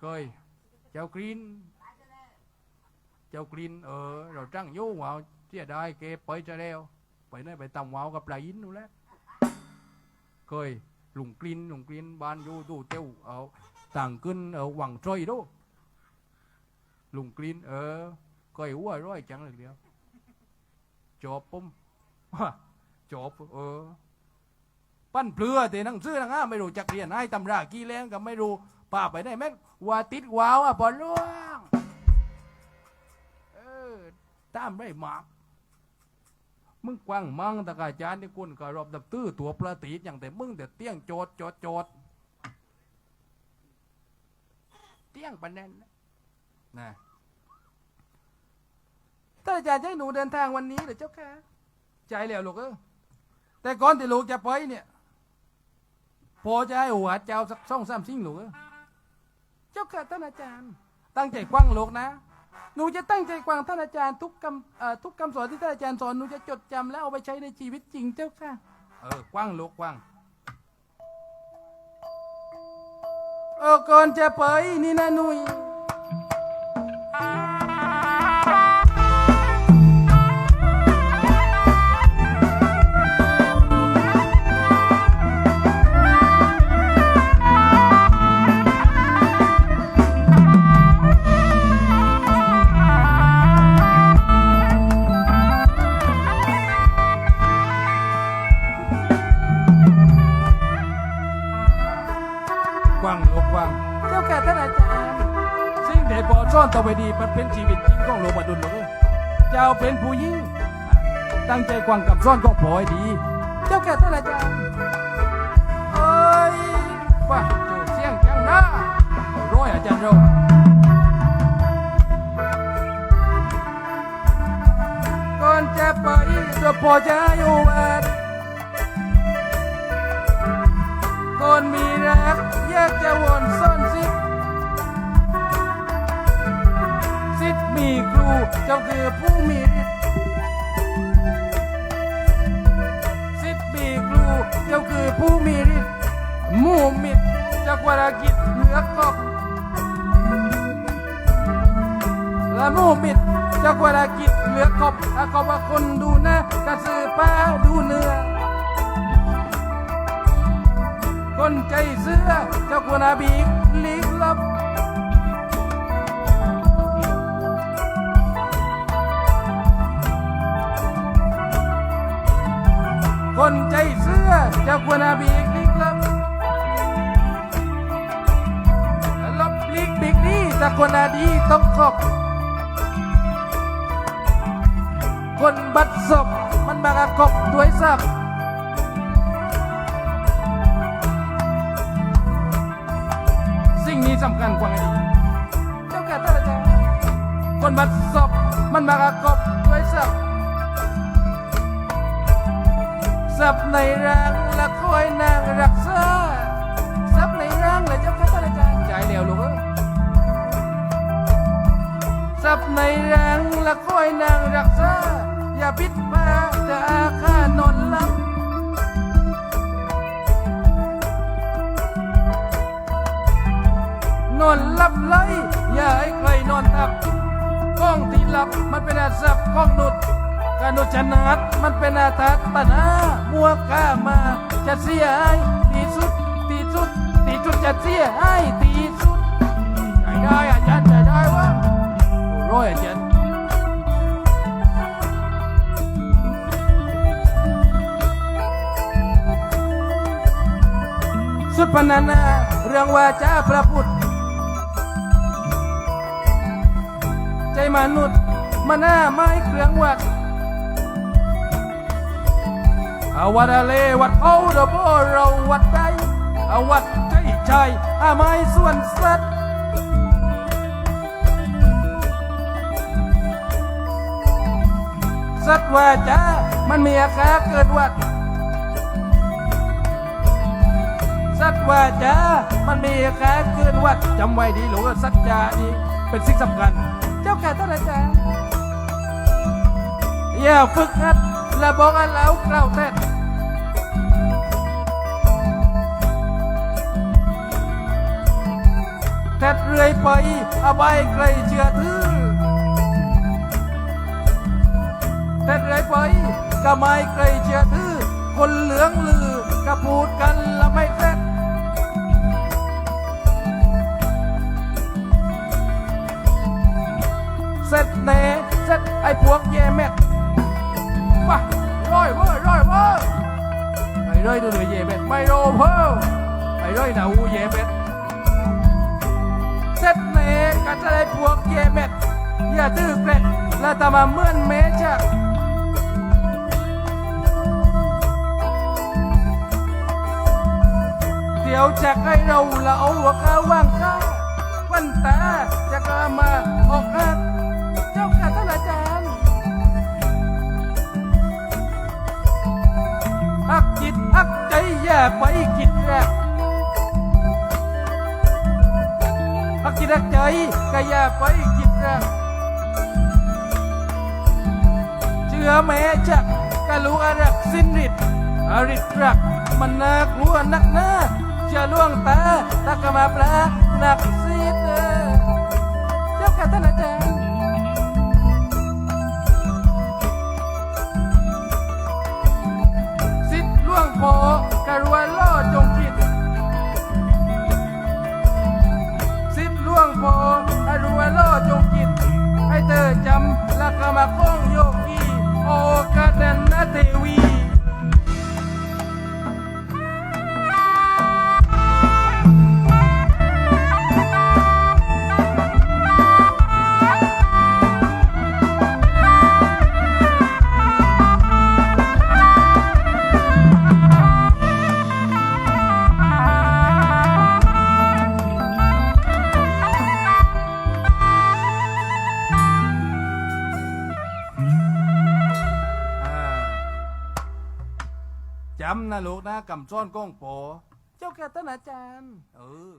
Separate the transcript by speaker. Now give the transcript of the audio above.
Speaker 1: เคย เจ้ากรีน เจ้ากรีนเออ เราจังโย่ว่าวเสียดายเก็บไปจะแล้ว ไปไหนไปตำว่าวกับปลาอินนู่นแหละเคยลุงกรีนลุงกรีนบ้านอยู่ดูเต้วเอาต่างขึ้นเออหวังจ้อยดูลุงกรีนเออเคยอ้วร้อยจังเลยเดียวจบปุ๊มจบเออ ปั้นเปลือแต่นังสือนังอะไม่รู้จักเรียนให้ตำรากี่แรงก็ไม่รู้ ป้าไปได้แม่นว่าติดวาวอะพอล่วง เออตามได้มาก มึงกว้างมั่งตะกาจานที่คุณก็รอบดับตื้อตัวประตีดอย่างแต่มึงแต่เตี้ยงโจดโจดโจดเตี้ยงปะแน่นนะนะถ้าอาจารย์จะให้หนูเดินทางวันนี้เหรือเจ้าค่ะใจแล้วลูกเออแต่ก่อนที่ลูกจะไปเนี่ยพอจะให้หัวเจ้าสักสองสามสิ่งลูกเอ้ย เจ้าค่ะท่านอาจารย์ ตั้งใจกว้างลูกนะ หนูจะตั้งใจกว้างท่านอาจารย์ทุกคำเอ่อทุกคำสอนที่ท่านอาจารย์สอนหนูจะจดจำและเอาไปใช้ในชีวิตจริงเจ้าค่ะ เออกว้างลูกกว้าง เออก่อนจะไปนี่นะหนุย สิ่งใดพอซ่อนต่อไปดีมันเป็นชีวิตจริงของโลกบดุลลูกเอ้ยเจ้าเป็นผู้หญิงตั้งใจกว้างกับซ่อนก็พอให้ดี เจ้าค่ะท่านอาจารย์เอ้ยว่าโจเสียงจังนะร้อยอาจารย์เราก่อนจะไปก็พอจะอยู่วัดคนมีรักอยากจะวนซ่อน เจ้าคือผู้มีฤทธิ์สิทธิ์มีครูเจ้าคือผู้มีฤทธิ์มู่มิตรจากวรกิจเหนือกอบและมู่มิตรจากวรกิจเหลือกอบอาขอบว่าคนดูน้ากระสือป้าดูเนื้อคนใจเสื้อเจ้าควรอาบีกลีกลับ คนใจเสื้อจ้าควรอาบีกลีกลับลบลีกบีกนี้แต่คนอาดีต้องขอบ คนบัดศพมันบางกบด้วยสับสิ่งนี้สำคัญกว่าไงดีเจ้าแก่ท่านอาจาคนบัดศพมันมากระกบด้วยสับ สับในร่างและคอยนางรักษาสับในร่างเลยเจ้าค่ะท่านอาจารย์ใจเดียวลูกเอ้ยสับในร่างและคอยนางรักษาอย่าปิดปากแต่อา กานุชนาดมันเป็นอาทัตปนามัวก้ามา จะเสียให้ตีสุดตีสุดตีสุดจะเสียให้ตีสุดใจได้อาจารย์ใจได้วะโร้อยอาจารย์สุดพนันนาเรื่องว่าจ้าพระพุทธใจมนุษย์มันหน้าไม้เครื่องวัด อาวัดอะไรวัดเขาเดบเราวัดใจอาวัดใจใจอาไม้ส่วนสัตว์สัตว์ว่าจ้ามันมีอาคาเกิดวัด สัตว์ว่าจ้ามันมีอาคาเกินวัดจำไว้ดีหลวงสัจจานี้เป็นสิ่งสำคัญ เจ้าแก่ท่านอาจารย์อย่าฝึกหัด และบอกอันแล้วกล่าวแท้แท้เรื่อยอบายใครเชื่อถือแต่ไรไปก็ไม่ใครเชื่อถือคนเหลืองลือก็พูดกันละไม่เสร็จเสร็จแน่เสร็จไอ้พวกแย่แม็ด มาร้อยเว้ยร้อยเว้ยไอ้ร้อยตัวเหนือแย่แม็ดไม่โรเพิ่มไอ้ร้อยหนาอูแย่แม็ดเสร็จแน่ก็จะได้พวกแย่แม็ดอย่าตื้อเกล็ดและตามาเมื่อนเมชักเดี๋ยวจะให้เราละเอาหัวข้าว่างข้าวันตาจะกล้ามาออกหักเจ้าค่ะท่านอาจารย์ หักจิตหักใจอย่ไปคิดแรกหักจิตหักใจก็อย่ไปคิดแรกเชื่อแม่จะกะรู้อรักสิ้นฤทธิ์อริตรักมันน่ากลัวนักหน้าจะล่วงตาตากมาปลาหนักซีดเออเจ้าค่ะท่านอาจ จำนะลูกนะกำซ้อนก้องโป เจ้าแก่ต้นอาจารย์ เออ